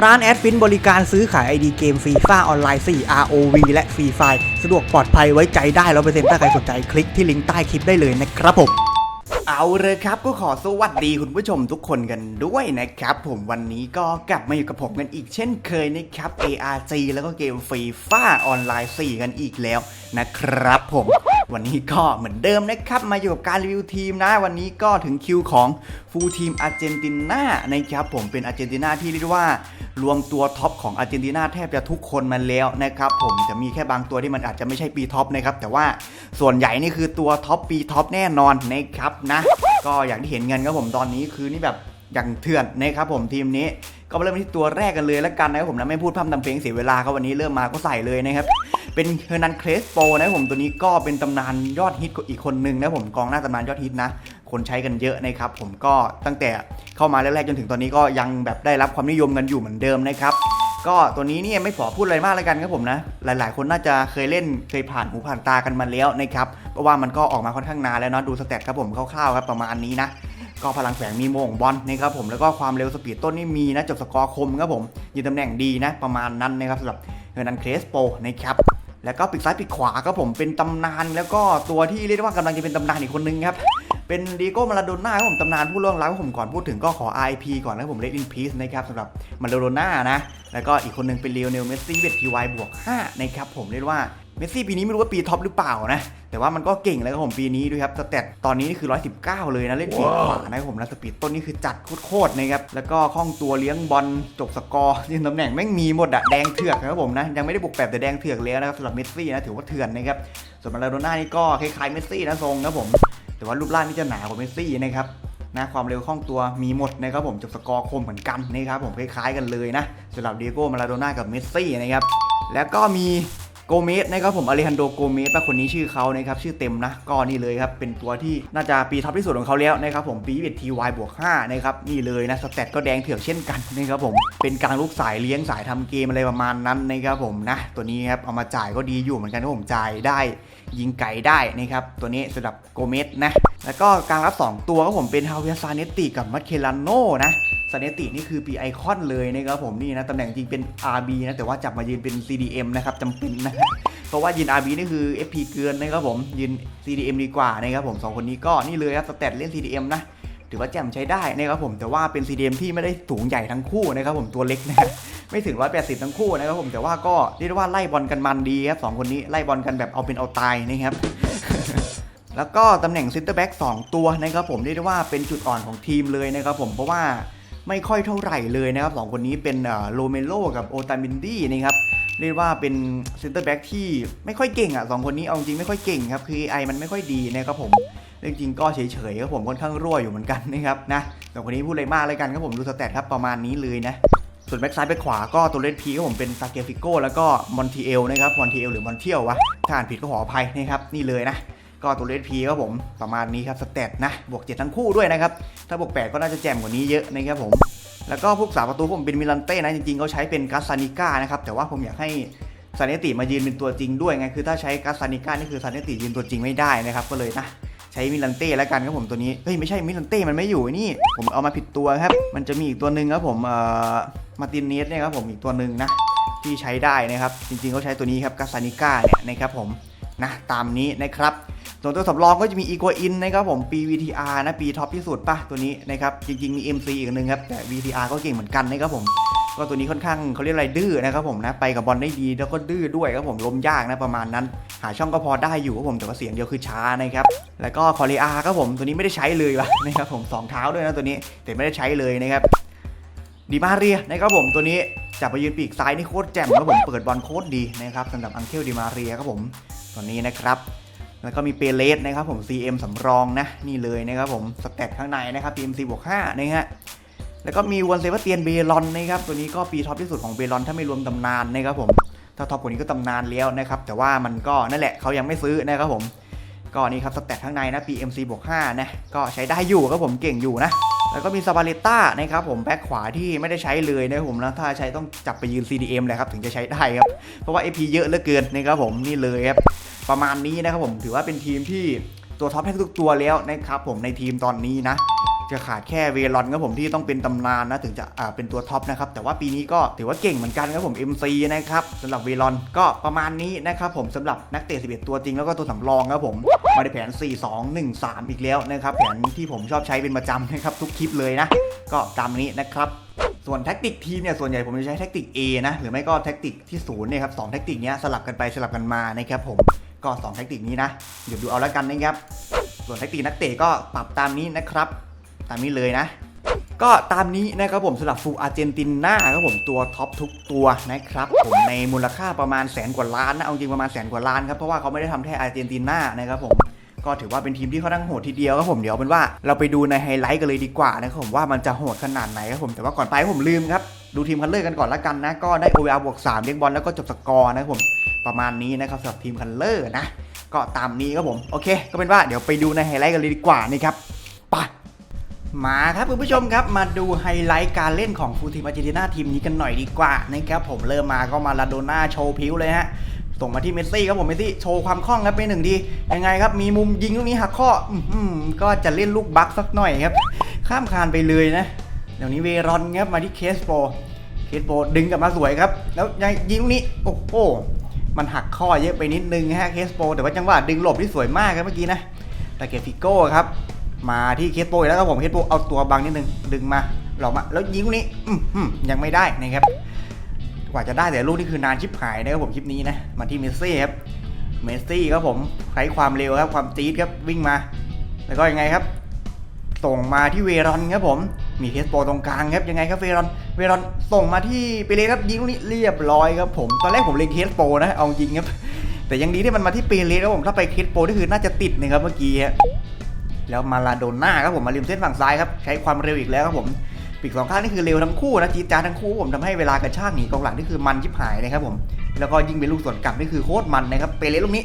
ร้านแอดฟินบริการซื้อขาย ID เกมฟรีฟ้าออนไลน์ 4 ROV และฟรีไฟสะดวกปลอดภัยไว้ใจได้ร้อเปอร์เซ็นต์ถ้าใครสนใจคลิกที่ลิงก์ใต้คลิปได้เลยนะครับผมเอาเลยครับก็ขอสวัสดีคุณผู้ชมทุกคนกันด้วยนะครับผมวันนี้ก็กลับมาอยู่กับผมกันอีกเช่นเคยนะครับ ARG แล้วก็เกมฟรีฟ้าออนไลน์ 4 กันอีกแล้วนะครับผมวันนี้ก็เหมือนเดิมนะครับ มาอยู่กับการรีวิวทีมนะ วันนี้ก็ถึงคิวของฟูลทีมอาร์เจนตินานะครับผมเป็นอาร์เจนตินาที่เรียกว่า รวมตัวท็อปของอาร์เจนตินาแทบจะทุกคนมาแล้วนะครับผมจะมีแค่บางตัวที่มันอาจจะไม่ใช่ปีท็อปนะครับแต่ว่าส่วนใหญ่นี่คือตัวท็อปปีท็อปแน่นอนนะครับนะ ก็อย่างที่เห็นเงินครับผมตอนนี้คือนี่แบบอย่างเถื่อนนะครับผมทีมนี้ก็เริ่มที่ตัวแรกกันเลยแล้วกันนะครับผมนะไม่พูดพร่ำทำเพลงเสียเวลาครับวันนี้เริ่มมาก็ใส่เลยนะครับเป็นเฮอร์นันเครสโปนะผมตัวนี้ก็เป็นตำนานยอดฮิตอีกคนหนึ่งนะผมกองหน้าตำนานยอดฮิตนะ คนใช้กันเยอะนะครับ ผมก็ตั้งแต่เข้ามาแรกๆจนถึงตอนนี้ก็ยังแบบได้รับความนิยมกันอยู่เหมือนเดิมนะครับก็ตัวนี้เนี่ยไม่ขอพูดอะไรมากแล้วกันครับผมนะ หลายๆ คนน่าจะเคยเล่นเคยผ่านหูผ่านตากันมาแล้วนะครับเพราะว่ามันก็ออกมาค่อนข้างนานแล้วเนาะดูสเตตครับผมคร่าวๆครับประมาณนี้นะ ก็พลังแฝงมีโมงบอลนะครับผมแล้วก็ความเร็วสปีดต้นนี่มีนะจบสกอร์คมครับผมยืนตำแหน่งดีนะ ประมาณนั้นนะครับสำหรับเฮอร์นันเครสโปนะครับแล้วก็ปีกซ้ายปีกขวาครับผมเป็นตำนาน แล้วก็ตัวที่เรียกว่ากำลังจะเป็นตำนานอีกคนนึงครับ เป็นดีโก้มาราโดน่าครับผมตำนานผู้ล่วงลับครับผมก่อนพูดถึงก็ขอ RIP ก่อนนะครับผมเลดอินพีซนะครับสำหรับมาราโดน่านะ แล้วก็อีกคนนึงเป็นเลโอเนลเมสซี่เบ็ดทีวบวก5นะครับผมเรียกว่าเมสซี่ปีนี้ไม่รู้ว่าปีท็อปหรือเปล่านะ แต่ว่ามันก็เก่งแล้วครับผมปีนี้ด้วยครับสเตตตอนนี้นี่คือ 119 เลยนะ เล่นปีกขวานะครับผมนะสปีดต้นนี่คือจัดโคตรๆนะครับ แล้วก็คล่องตัวเลี้ยงบอลจบสกอร์ยืนตำแหน่งแม่งมีหมดอะแดงเถือกนะครับผมนะ ยังไม่ได้บุกแบบแต่แดงเถือกแล้วนะครับสำหรับเมสซี่นะถือว่าเถื่อนนะครับส่วนมาราโดน่านี่ก็คล้ายๆเมสซี่นะทรงครับผม แต่ว่ารูปร่างนี่จะหนากว่าเมสซี่นะครับนะความเร็วคล่องตัวมีหมดนะครับผมจบสกอร์คมเหมือนกันนะครับผมคล้ายๆกันเลยนะสำหรับเดียโก้มาราโดน่ากับเมสซี่นะครับแล้วก็มีโกเมสนะครับผมอเลฮันโดโกเมสป่ะคนนี้ชื่อเขานะครับชื่อเต็มนะก็นี่เลยครับเป็นตัวที่น่าจะปีท็อปที่สุดของเขาแล้วนะครับผมปีเบ็ดทีวบวก5นะครับนี่เลยนะสเตตก็แดงเถือกเช่นกันนะครับผมเป็นกลางลูกสายเลี้ยงสายทำเกมอะไรประมาณนั้นนะครับผมนะตัวนี้ครับเอามาจ่ายก็ดีอยู่เหมือนกันครับผมจ่ายได้ ยิงไก่ได้นะครับ ตัวนี้สำหรับโกเมสนะ แล้วก็การรับ 2 ตัวก็ผมเป็นฮาเวียซานเนติกับมัตเคลันโนนะซาเนตินี่คือปีไอคอนเลยนะครับผมนี่นะตำแหน่งจริงเป็น RB นะแต่ว่าจับมายืนเป็น CDM นะครับจำเป็นนะเพราะว่ายืน RB นี่คือ FP เกินนะครับผมยืน CDM ดีกว่านะครับผมสองคนนี้ก็นี่เลยครับสเตตเล่น CDM นะ ถือว่าแจ่มใช้ได้นะครับผมแต่ว่าเป็น CDM ที่ไม่ได้สูงใหญ่ทั้งคู่นะครับผมตัวเล็กนะไม่ถึง 180 ทั้งคู่นะครับผมแต่ว่าก็เรียกได้ว่าไล่บอลกันมันดีครับสองคนนี้ไล่บอลกันแบบเอาเป็นเอาตายนะครับแล้วก็ตำแหน่งซินเตอร์แบ็ก2ตัวนะครับผมเรียกได้ว่าเป็นจุดอ่อนของทีมเลยนะครับผมเพราะว่าไม่ค่อยเท่าไหร่เลยนะครับสองคนนี้เป็นโรเมโลกับโอตามินดี้นะครับเรียกว่าเป็นซินเตอร์แบ็กที่ไม่ค่อยเก่งอะสองคนนี้เอาจริงไม่ค่อยเก่งครับคือไอมันไม่ค่อยดีนะครับผม เรื่องจริงก็เฉยๆครับผมค่อนข้างรั่วอยู่เหมือนกันนะครับนะสองคนนี้พูดอะไรมากเลยกันครับผมดูสแตทครับประมาณนี้เลยนะส่วนแบ็กซ้ายแบ็กขวาก็ตัวเลนพีก็ผมเป็นซาเกฟิโก้แล้วก็มอนทีเอลนะครับมอนทีเอลหรือมอนเทียววะถ้าอ่านผิดก็ขออภัยนะครับนี่เลยนะก็ตัวเลนพีก็ผมประมาณนี้ครับสเตตนะบวก 7 ทั้งคู่ด้วยนะครับ ถ้าบวก 8 ก็น่าจะแจ่มกว่านี้เยอะนะครับผม แล้วก็พวกสาประตูผมเป็นมิลันเต้นะ จริงๆเขาใช้เป็นกัสซานิก้านะครับ แต่ว่าผมอยากให้ซาเนติมายืนเป็นตัวจริงด้วยไงคือถ้าใช้กัสซานิก้านี่คือซาเนติยืนตัวจริงไม่ได้นะครับก็เลยนะ ใช้มิลันเต้แล้วกันครับผมตัวนี้ เฮ้ยไม่ใช่มิลันเต้มันไม่อยู่นี่ ผมเอามาผิดตัวครับ มันจะมีอีกตัวหนึ่งครับผมเอ่อมาตินเนสเนี่ยครับผมอีกตัวหนึ่งนะที่ใช้ได้นะครับ จริงๆเขาใช้ตัวนี้ครับกาซานิก้าเนี่ยนะครับผมนะตามนี้นะครับส่วนตัวสำรองก็จะมีอีโกอินนะครับผมปี VTR นะปีท็อปที่สุดป่ะตัวนี้นะครับจริงๆมี MC อีกอันหนึ่งครับแต่ VTR ก็เก่งเหมือนกันนะครับผม ก็ตัวนี้ค่อนข้างเขาเรียกอะไรดื้อนะครับผมนะไปกับบอลได้ดีแล้วก็ดื้อด้วยครับผมล้มยากนะประมาณนั้น หาช่องก็พอได้อยู่ครับผมแต่ว่าเสียงเดียวคือช้านะครับแล้วก็คอริอาครับผมตัวนี้ไม่ได้ใช้เลยวะนะครับผมสองเท้าด้วยนะตัวนี้แต่ไม่ได้ใช้เลยนะครับดีมาเรียนะครับผมตัวนี้จับไปยืนปีกซ้ายนี่โคตรแจ่มครับผมเปิดบอลโคตรดีนะครับสำหรับอังเคลดีมาเรียครับผมตัวนี้นะครับแล้วก็มีเปเลสนะครับผม CM สำรองนะนี่เลยนะครับผมสแตทข้างในนะครับ PMC บวก5นะฮะ แล้วก็มีวันเซบาสเตียนเบลอนนะครับตัวนี้ก็ปีท็อปที่สุดของเบลอนถ้าไม่รวมตำนานนะครับผมถ้าท็อปกว่านี้ก็ตำนานแล้วนะครับแต่ว่ามันก็นั่นแหละเขายังไม่ซื้อนะครับผมก็นี่ครับสแตทข้างในนะ PMC บวก5นะก็ใช้ได้อยู่ครับผมเก่งอยู่นะ แล้วก็มีซาบาเลต้านะครับผมแบ็คขวาที่ไม่ได้ใช้เลยนะครับผมนะถ้าใช้ต้องจับไปยืน CDM เลยครับถึงจะใช้ได้ครับ เพราะว่า AP เยอะเหลือเกินนะครับผมนี่เลยครับประมาณนี้นะครับผมถือว่าเป็นทีมที่ตัวท็อปแทบทุกตัวแล้วนะครับผมในทีมตอนนี้นะ จะขาดแค่เวลอนครับผมที่ต้องเป็นตำนานนะถึงจะอ่าเป็นตัวท็อปนะครับแต่ว่าปีนี้ก็ถือว่าเก่งเหมือนกันครับผม MC นะครับสำหรับเวลอนก็ประมาณนี้นะครับผมสำหรับนักเตะ 11 ตัวจริงแล้วก็ตัวสำรองครับผมมาในแผน 4 2 1 3 อีกแล้วนะครับแผนที่ผมชอบใช้เป็นประจำนะครับทุกคลิปเลยนะ ก็ตามนี้นะครับส่วนแท็กติกทีมเนี่ยส่วนใหญ่ผมจะใช้แท็กติก A นะหรือไม่ก็แท็กติกที่ศูนย์เนี่ยครับสองแท็กติกเนี้ยสลับกันไปสลับกันมานะครับผมก็สองแท็กติกนี้นะเดี๋ยวดูเอาแล้วกันนะครับส่วนแท็กติกนักเตะก็ปรับตามนี้นะครับามนี้เลยนะก็ตามนี้นะครับผมสำหรับฟูอาร์เจนตินาครับผมตัวท็อปทุกตัวนะครับผมในมูลค่าประมาณแสนกว่าล้านนะเอาจริงประมาณแสนกว่าล้านครับเพราะว่าเขาไม่ได้ทำแค่อาร์เจนตินานะครับผมก็ถือว่าเป็นทีมที่เขาตั้งโหดทีเดียวครับผมเดี๋ยวเป็นว่าเราไปดูในไฮไลท์กันเลยดีกว่านะครับผมว่ามันจะโหดขนาดไหนครับผมแต่ว่าก่อนไปผมลืมครับดูทีมคันเลอร์กันก่อนละกันนะก็ได้ OVR บวก3เลี้ยงบอลแล้วก็จบสกอร์นะครับผมประมาณนี้นะครับสำหรับทีมคันเลอร์นะก็ตามนี้ครับผมโอเค ก็เป็นว่าเดี๋ยวไปดูในไฮไลท์กันเลยดีกว่านะครับไป มาครับคุณผู้ชมครับมาดูไฮไลท์การเล่นของฟูทีมอาร์เจนตินาทีมนี้กันหน่อยดีกว่านะครับผมเริ่มมาก็มาลาโดน่าโชว์ผิวเลยฮะส่งมาที่เมสซี่ครับผมเมสซี่โชว์ความคล่องครับเป็นหนึ่งดียังไงครับมีมุมยิงลูกนี้หักข้ออื้อหือก็จะเล่นลูกบัคสักหน่อยครับข้ามคานไปเลยนะเดี๋ยวนี้เวรอนครับมาที่เคสโปเคสโปดึงกลับมาสวยครับ แล้วยังยิงลูกนี้โอ้โหมันหักข้อเยอะไปนิดนึงฮะเคสโปแต่ว่าจังหวะดึงหลบที่สวยมากครับเมื่อกี้นะแต่เกฟิโก้ครับ มาที่เคสโปอีกแล้วครับผมเคสโปเอาตัวบังนิดนึงดึงมาหลอกมาแล้วยิงลูกนี้ยังไม่ได้นะครับกว่าจะได้แต่ลูกนี่คือนานชิบหายนะครับผมคลิปนี้นะมาที่เมสซี่ครับเมสซี่ครับผมใช้ความเร็วครับความจี๊ดครับวิ่งมา แล้วก็ยังไงครับ ส่งมาที่เวรอนครับผมมีเคสโปตรงกลางครับยังไงครับเวรอนเวรอนส่งมาที่เปเรครับยิงลูกนี้เรียบร้อยครับผมตอนแรกผมเล็งเคสโปนะเอาจริงครับแต่ยังดีที่มันมาที่เปเรครับผมถ้าไปเคสโปนี่คือน่าจะติดนะครับเมื่อกี้ฮะ แล้วมาลาโดน่าครับผมมาริมเส้นฝั่งซ้ายครับใช้ความเร็วอีกแล้วครับผมปีกสองข้างนี่คือเร็วทั้งคู่นะจีดจาทั้งคู่ผมทำให้เวลากระชากหนีกองหลังนี่คือมันชิบหายนะครับผมแล้วก็ยิงเป็นลูกสวนกลับนี่คือโคตรมันนะครับเปเรลูกนี้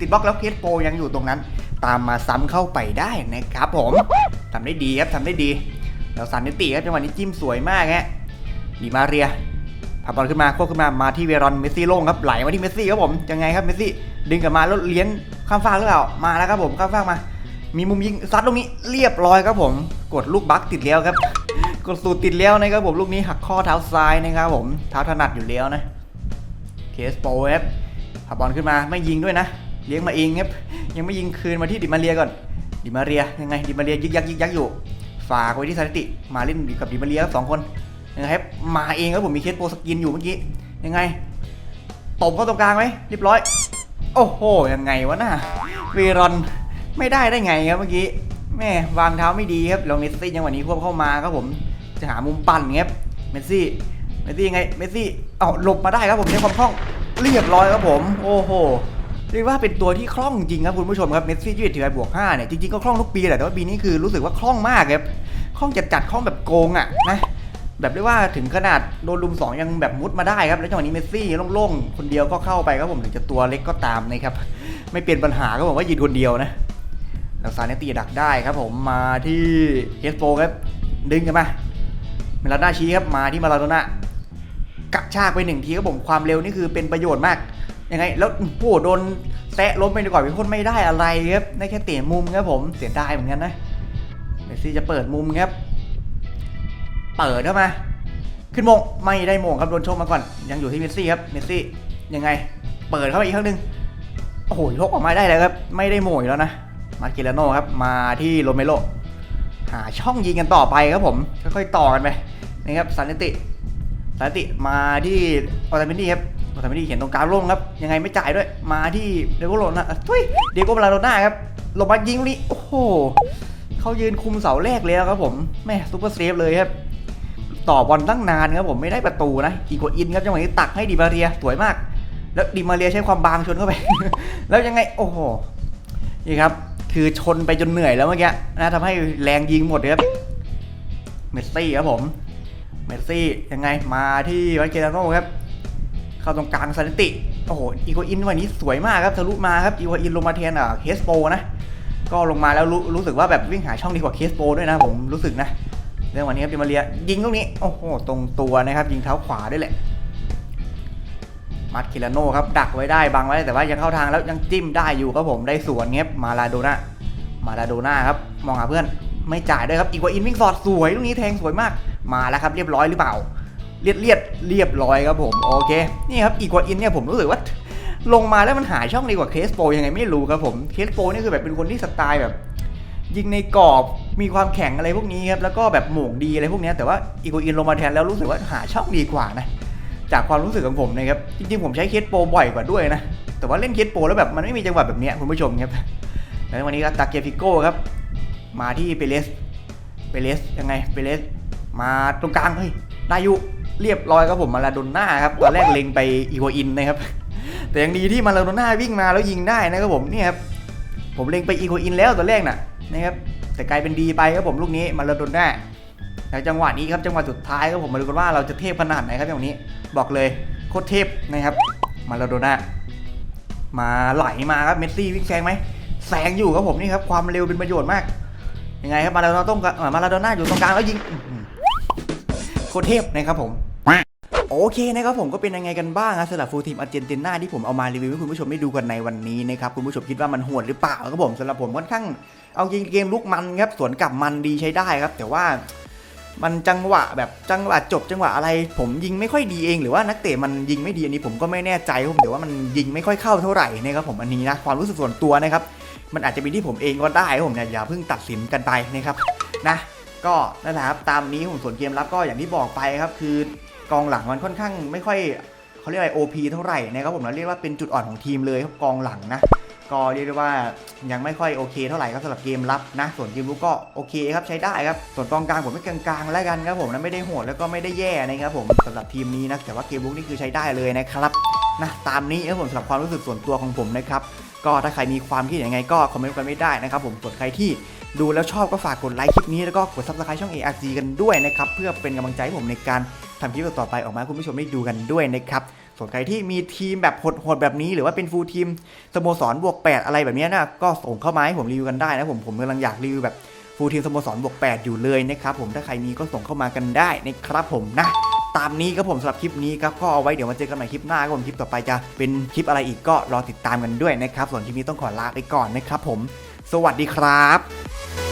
ติดบล็อกแล้วเคสโปยังอยู่ตรงนั้น ตามมาซ้ำเข้าไปได้นะครับผมทำได้ดีครับทำได้ดี แล้วสันนิติครับจังหวะนี้จิ้มสวยมากฮะดีมาเรียพาบอลขึ้นมาควบขึ้นมามาที่เวรอนเมสซี่โล่งครับไหลมาที่เมสซี่ครับผมยังไงครับเมสซี่ดึงกลับมาแล้วเลี้ยงข้ามฟากหรือเปล่ามาแล้วครับผมข้ามฟากมา มีมุมยิงซัดลูกนี้เรียบร้อยครับผม กดลูกบัคติดแล้วครับ กดสูตรติดแล้วนะครับผมลูกนี้หักข้อเท้าซ้ายนะครับผมเท้าถนัดอยู่แล้วนะเคสโปครับพาบอลขึ้นมาไม่ยิงด้วยนะ เลี้ยงมาเองครับยังไม่ยิงคืนมาที่ดิมาเรียก่อน ดิมาเรียยังไงดิมาเรียยึกยักยึกยักอยู่ ฝากไว้ที่ซานิติมาเล่นกับดิมาเรียสองคนยังไงครับมาเองครับผมมีเคสโปสกินอยู่เมื่อกี้ยังไงตบเข้าตรงกลางไหมเรียบร้อย โอ้โหยังไงวะน่ะเวรอน ไม่ได้ได้ไงครับเมื่อกี้แม่วางเท้าไม่ดีครับแล้วเมสซี่ยังวะนี้ควบเข้ามาครับผมจะหามุมปั่นครับเมสซี่เมสซี่ยังไงเมสซี่เอ้าหลบมาได้ครับผมใช้ความคล่องเรียบร้อยครับผม โอ้โหเรียกว่าเป็นตัวที่คล่องจริงครับคุณผู้ชมครับเมสซี่ยี่สิบถือไอบวกห้าเนี่ยจริงๆก็คล่องทุกปีแหละแต่ว่าปีนี้คือรู้สึกว่าคล่องมากครับคล่องจัดจัดๆคล่องแบบโกงอะนะแบบเรียกว่าถึงขนาดโดนลุมสองยังแบบมุดมาได้ครับแล้วจังหวะนี้เมสซี่โล่งๆคนเดียวก็เข้าไปครับผมถึงจะตัวเล็กก็ตามนะครับไม่เป็นปัญหาก็บอกว่ายืนคนเดียวนะ แล้วซาเนตีดักได้ครับผมมาที่เฮสโปครับดึงกันมาเมลาด้าชี้ครับมาที่มาลาโดน่ากระชากไปหนึ่งทีครับผมความเร็วนี่คือเป็นประโยชน์มากยังไง แล้วโอ้โดนแตะล้มไปดีกว่าเป็นคนไม่ได้อะไรครับได้แค่เตะมุมครับผมเสียดายเหมือนกันนะเมสซี่จะเปิดมุมครับ เปิดเข้ามาขึ้นมงไม่ได้มงครับโดนชกมาก่อน ยังอยู่ที่เมสซี่ครับเมสซี่ยังไง เปิดเข้ามาอีกครั้งหนึ่งโอ้โหยกออกมาได้แล้วครับ ไม่ได้โมงอีกแล้วนะ มาร์เกลโน่ครับ มาที่โรเมโรหาช่องยิงกันต่อไปครับผม ค่อยๆต่อกันไปนะครับสันติสันติมาที่ออตาเมินี่ครับออตาเมินี่เห็นตรงกลางโล่งครับ ยังไงไม่จ่ายด้วย มาที่เดโกโรนะทุยเดโกบราโดน่าครับลงมายิงนี้โอ้โหเขายืนคุมเสาแรกแล้วครับผมแม่ซูเปอร์เซฟเลยครับต่อบอลตั้งนานครับผมไม่ได้ประตูนะอีโกอินครับจังหวะนี้ตักให้ดิมาเรียสวยมาก แล้วดิมาเรียใช้ความบางชนเข้าไป แล้วยังไงโอ้โหนี่ครับ คือชนไปจนเหนื่อยแล้วเมื่อกี้นะทำให้แรงยิงหมดเลยครับเมสซี่ครับผมเมสซี่ยังไงมาที่วันเกตาโน่ครับ เข้าตรงกลางซานิติโอ้โหอีโกอินวันนี้สวยมากครับทะลุมาครับอีโกอินลงมาแทนอะเคสโปนะก็ลงมาแล้วรู้รู้สึกว่าแบบวิ่งหาช่องดีกว่าเคสโปด้วยนะผมรู้สึกนะเรื่องวันนี้ครับดิมาเรียยิงลูกนี้โอ้โหตรงตัวนะครับยิงเท้าขวาด้วยแหละ มาร์คิลาโน่ครับดักไว้ได้บังไว้แต่ว่ายังเข้าทางแล้วยังจิ้มได้อยู่ครับผมได้สวนเงี้ยมาลาโดน่ามาลาโดน่าครับมองหาเพื่อนไม่จ่ายด้วยครับอีกว่าอินวิ่งสอดสวยลูกนี้แทงสวยมากมาแล้วครับเรียบร้อยหรือเปล่าเลียดเลียดเรียบร้อยครับผมโอเคนี่ครับอีกว่าอินเนี่ยผมรู้สึกว่าลงมาแล้วมันหายช่องดีกว่าเคสโปยังไงไม่รู้ครับผมเคสโปนี่คือแบบเป็นคนที่สไตล์แบบ ยิงในกรอบมีความแข็งอะไรพวกนี้ครับแล้วก็แบบหม่งดีอะไรพวกนี้แต่ว่าอีโกอินลงมาแทนแล้วรู้สึกว่าหาช่องดีกว่านะ จากความรู้สึกของผมนะครับ จริงๆ ผมใช้เคสโปรบ่อยกว่าด้วยนะ แต่ว่าเล่นเคสโปรแล้วแบบมันไม่มีจังหวะแบบเนี้ยคุณผู้ชมครับ แล้ววันนี้ก็ตาเกียฟิโก้ครับ มาที่เปเรส เปเรสยังไง เปเรส มาตรงกลางเฮ้ย ได้ยุเรียบร้อยครับผมมาลาโดน่าครับ ตอนแรกเล็งไปอีโกอินนะครับ แต่ยังดีที่มาลาโดน่าวิ่งมาแล้วยิงได้นะครับผมนี่ครับ ผมเล็งไปอีโกอินแล้วตอนแรกน่ะนะครับ แต่กลายเป็นดีไปครับผมลูกนี้มาลาโดน่า แล้วจังหวะนี้ครับจังหวะสุดท้ายครับผมมาดูกันว่าเราจะเทพขนาดไหนครับอย่างนี้ บอกเลยโคตรเทพนะครับ มาลาโดน่ามาไหลมาครับเมสซี่วิ่งแซงไหมแซงอยู่ครับผมนี่ครับความเร็วเป็นประโยชน์มากยังไงครับมาลาโดน่าต้องมาลาโดน่าอยู่ตรงกลางแล้วยิงโคตรเทพนะครับผมโอเคนะครับผมก็เป็นยังไงกันบ้างนะสำหรับฟูลทีมอาร์เจนตินาที่ผมเอามารีวิวให้คุณผู้ชมได้ดูกันในวันนี้นะครับคุณผู้ชมคิดว่ามันโหดหรือเปล่าครับผมสำหรับผมค่อนข้างเอายิงเกมลุกมันครับสวนกลับมันดีใช้ได้ครับ แต่ว่า มันจังหวะแบบจังหวะจบจังหวะอะไร ผมยิงไม่ค่อยดีเองหรือว่านักเตะมันยิงไม่ดีอันนี้ผมก็ไม่แน่ใจครับผมแต่ว่ามันยิงไม่ค่อยเข้าเท่าไหร่นะครับผมอันนี้นะความรู้สึกส่วนตัวนะครับมันอาจจะเป็นที่ผมเองก็ได้ผมเนี่ยอย่าเพิ่งตัดสินกันไปนะครับนะก็นั่นแหละครับตามนี้ผมส่วนเกมรับก็อย่างที่บอกไปครับคือกองหลังมันค่อนข้างไม่ค่อยเขาเรียกอะไร OP เท่าไหร่นะครับผมเราเรียกว่าเป็นจุดอ่อนของทีมเลยครับกองหลังนะ ก็เรียกได้ว่ายังไม่ค่อยโอเคเท่าไหร่ครับสำหรับเกมรับนะ ส่วนเกมรุกก็โอเคครับใช้ได้ครับ ส่วนกองกลางผมไม่กลางๆแล้วกันครับผมนะไม่ได้โหดแล้วก็ไม่ได้แย่นะครับผมสำหรับทีมนี้นะแต่ว่าเกมรุกนี่คือใช้ได้เลยนะครับนะตามนี้ครับผมสำหรับความรู้สึกส่วนตัวของผมนะครับก็ถ้าใครมีความคิดยังไงก็คอมเมนต์กันไม่ได้นะครับผมส่วนใครที่ดูแล้วชอบก็ฝากกดไลค์คลิปนี้แล้วก็กด subscribe ช่อง ARG กันด้วยนะครับเพื่อเป็นกำลังใจให้ผมในการทำคลิปต่อไปออกมาคุณผู้ชมได้ดูกันด้วยนะครับ ส่วนใครที่มีทีมแบบโหดๆแบบนี้ หรือว่าเป็นฟูลทีมสโมสรบวก 8 อะไรแบบนี้นะก็ส่งเข้ามาให้ผมรีวิวกันได้นะผมผมกำลังอยากรีวิวแบบฟูลทีมสโมสรบวก 8 อยู่เลยนะครับผมถ้าใครมีก็ส่งเข้ามากันได้นะครับผมนะตามนี้ครับผมสำหรับคลิปนี้ครับก็เอาไว้เดี๋ยวมาเจอกันใหม่คลิปหน้าครับผมคลิปต่อไปจะเป็นคลิปอะไรอีกก็รอติดตามกันด้วยนะครับส่วนคลิปนี้ต้องขอลาไปก่อนนะครับผม สวัสดีครับ